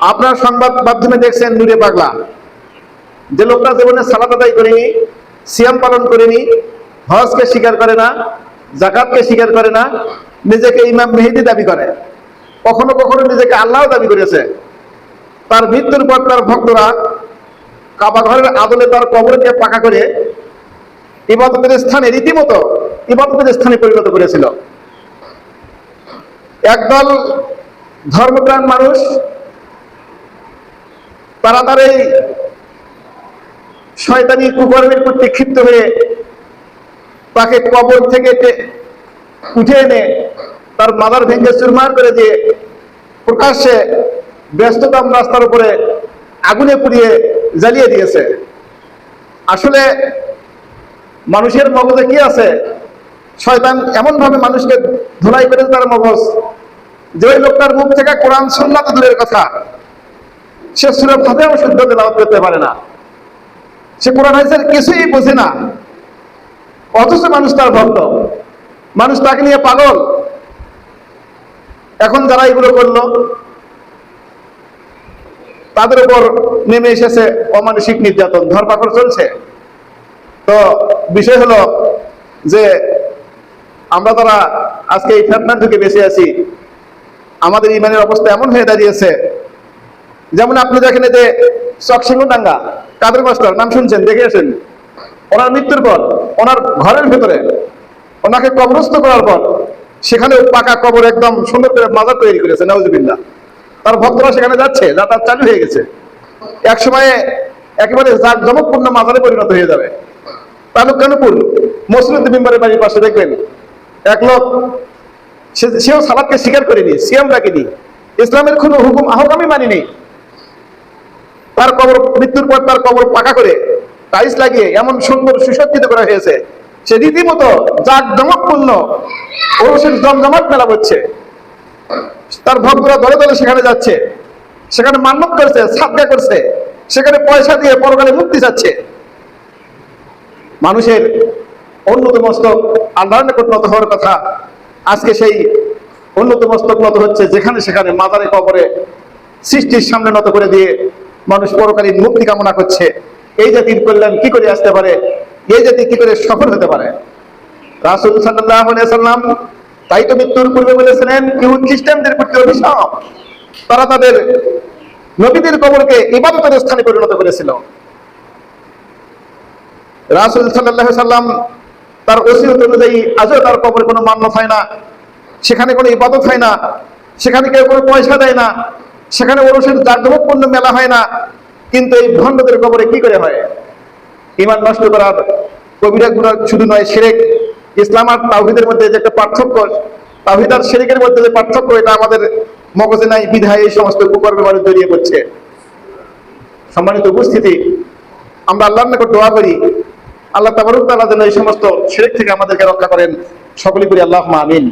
আপনার সংবাদ মাধ্যমে দেখছেন নুরে পাগলা। যে লোকটা জীবনে সালাত আদায় করেনি, সিয়াম পালন করেনি, হজকে স্বীকার করে না জাকাতকে স্বীকার করে না, নিজেকে ইমাম মেহেদি দাবি করে। কখনো কখনো নিজেকে আল্লাহ দাবি করেছে। তার মৃত্যুর পর তার ভক্তরা কাবা ঘরের আদলে তার কবরকে পাকা করে ইবাদতের স্থানে রীতিমতো ইবাদতের স্থানে পরিণত করেছিল। একদল ধর্মপ্রাণ মানুষ তারা তার এই শয়তানি কুকর্মের প্রতি ক্ষিপ্ত হয়ে তাকে কবর থেকে উঠে এনে তার মাদার ভেঙে চুরমার করে দিয়ে প্রকাশ্যে ব্যস্ততম রাস্তার উপরে আগুনে পুড়িয়ে জ্বালিয়ে দিয়েছে। আসলে মানুষের মগজে কি আছে? শয়তান এমন ভাবে মানুষকে ধুলাই করেছে তার মগজ। যে ওই লোকটার মুখ থেকে কোরআন, সুন্নাত দূরের কথা সে সুরে ভাবেও শুদ্ধ তেলাওয়াত করতে পারে না। সে কোরআন হাদিসের কিছুই বোঝে না। অথচ মানুষ তার ভক্ত। মানুষ তাকে নিয়ে পাগল। এখন যারা এগুলো করল, তাদের উপর নেমে এসেছে অমানসিক নির্যাতন। ধরপাকড় চলছে। তো বিষয় হলো যে আমরা তারা আজকে এই ফেতনার যুগে বেঁচে আছি, আমাদের ইমানের অবস্থা এমন হয়ে দাঁড়িয়েছে যেমন আপনি দেখেন এই যে চকসিংহডাঙ্গা কাদের মাস্টার? নাম শুনছেন? দেখে আসেন। ওনার মৃত্যুর পর, ওনার ঘরের ভেতরে, ওনাকে কবরস্থ করার পর, সেখানে পাকা কবর একদম সুন্দর করে মাজার তৈরি করেছে নওয়াজবিল্লা তার ভক্তরা সেখানে যাচ্ছে, যাতায়াত চালু হয়ে গেছে। এক সময়ে একেবারে জাক জমকপূর্ণ মাজারে পরিণত হয়ে যাবে। তালুক কানুপুর মসজিদ মেম্বারের বাড়ির পাশে দেখবেন, এক লোক সেও সালাদকে স্বীকার করেনি, সিয়াম রাখেনি। ইসলামের কোনো হুকুম আহক আমি মানিনি। তার কবর, মৃত্যুর পর তার কবর পাকা করে টাইলস লাগিয়ে এমন সুন্দর সুসজ্জিত করা হয়েছে সে রীতিমতো জাক জমকপূর্ণ ওরসের জমজমাট মেলা হচ্ছে। তার ভক্তরা দলে দলে সেখানে যাচ্ছে, সেখানে মান্যত করছে, সাদগা করছে, সেখানে পয়সা দিয়ে পরকালে মুক্তি চাচ্ছে। মানুষের অন্যতম মস্তক আল্লাহর নত হওয়ার কথা আজকে সেই উন্নত মস্তক নত হচ্ছে যেখানে সেখানে মাজারে কবরে সৃষ্টির সামনে নত করে দিয়ে মানুষ পরকালীন মুক্তি কামনা করছে। এই জাতির কল্যাণ কি করে আসতে পারে? এই জাতি কি করে সফল হতে পারে? রাসুল সাল্লাম তাই তো মৃত্যুর পূর্বে বলেছিলেন ইহুদ খ্রিস্টানদের প্রতি অভিশাপ। তারা তাদের নবীদের কবরকে ইবাদতের স্থানে পরিণত করেছিল। রাসুল সাল্লাহ সাল্লাম তার ওসিয়ত অনুযায়ী আজও তার কবরে কোনো মান্য হয় না। সেখানে কোনো ইবাদত হয় না। সেখানে কেউ কোনো পয়সা দেয় না। সেখানে ওরসের জাগজমকপূর্ণ মেলা হয় না। কিন্তু এই ভণ্ডদের কবরে কি করে হয়? ইমান নষ্ট করার কবিরা গুণা শুধু নয় সেরেক ইসলাম আর তাহিদের মধ্যে যে একটা পার্থক্য তাহিদ আর সেরেকের মধ্যে যে পার্থক্য, এটা আমাদের মগজে নাই, বিধায় এই সমস্ত কুকর্মে মানুষ জড়িয়ে পড়ছে সম্মানিত উপস্থিতি, আমরা আল্লাহর নিকট দোয়া করি, আল্লাহ তাবারুক তাআলা যেন এই সমস্ত শিরক থেকে আমাদেরকে রক্ষা করেন। সকলে করি আল্লাহ আমিন।